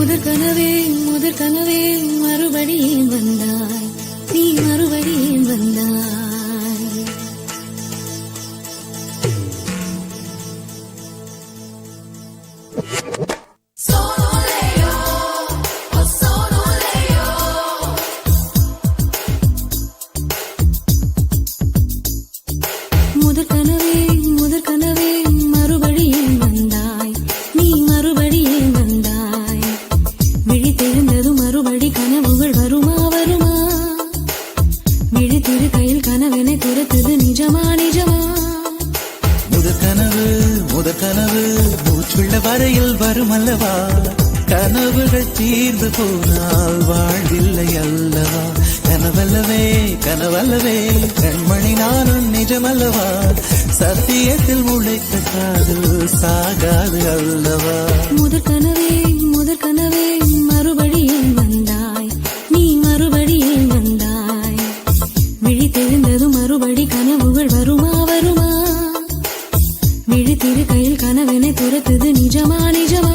முதற் கனவே முதற் கனவே மறுபடியும் வந்தாய்? நீ மறுபடியும் வந்தாய்? முதற் கனவே துரத்துது நிஜமா நிஜமா? முதற் கனவு முதற் கனவு மூச்சுள்ள வரையில் வரும் அல்லவா? கனவுகள் தீர்ந்து போனால் வாழ்வில்லை அல்லவா? கனவல்லவே கனவல்லவே கண்மணி நானும் நிஜமல்லவா? சத்தியத்தில் முளைத்த காதல் சாகாது அல்லவா? முதற் கனவே முதற் கனவே மறுபடியும் விழித்திரு கையில் கனவினை துரத்துது நிஜமா நிஜமா?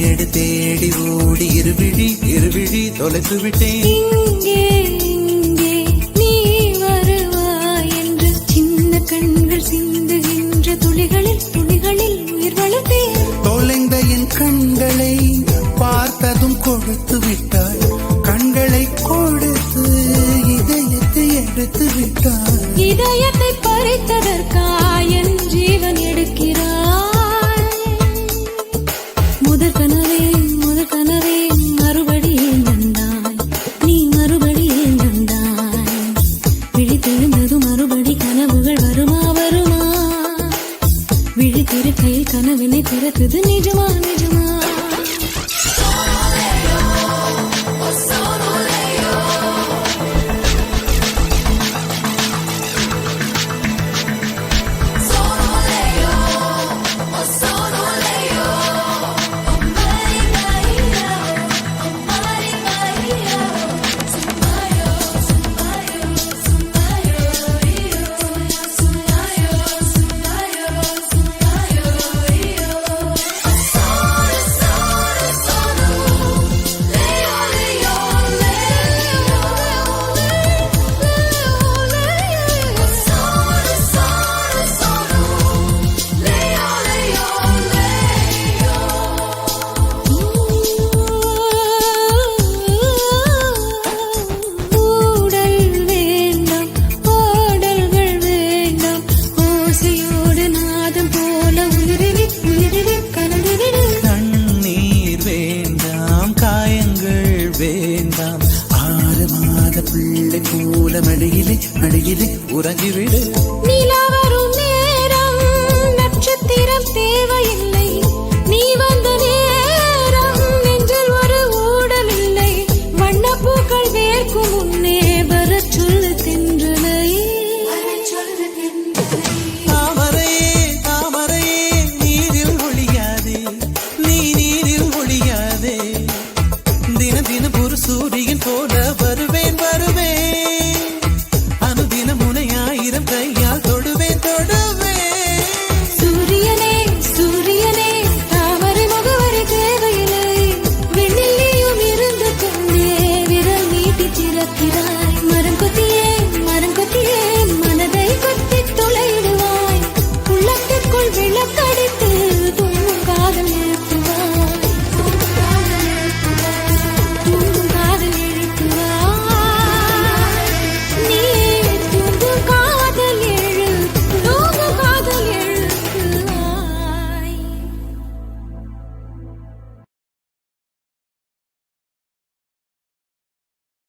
மேடு தேடி ஓடி இருவிழி இருவிழி தொலைத்து விட்டேன். இங்கே இங்கே நீ வருவாய் என்று சின்ன கண்கள் சிந்துகின்ற துளிகளில் துளிகளில் உயிர் வளர்த்தேன். தொலைந்த என் கண்களை பார்த்ததும் கொடுத்து விட்டாய். கண்களை கொடுத்து இதயத்தை எடுத்து விட்டாய். இதயத்தை பறித்ததற்காய் முதற் கனவே முதற் கனவே மறுபடியும் வந்தாய் நீ மறுபடியும் வந்தாய் விழித்தெழுந்தது மறுபடி கனவுகள் வருமா வருமா? விழித்திருக்கையில் கனவினை திறக்குது நிஜமா நிஜமா? வேண்டாம். ஆறு மாத பிள்ளை போல மடியிலே மடியிலே உறங்கிவிடு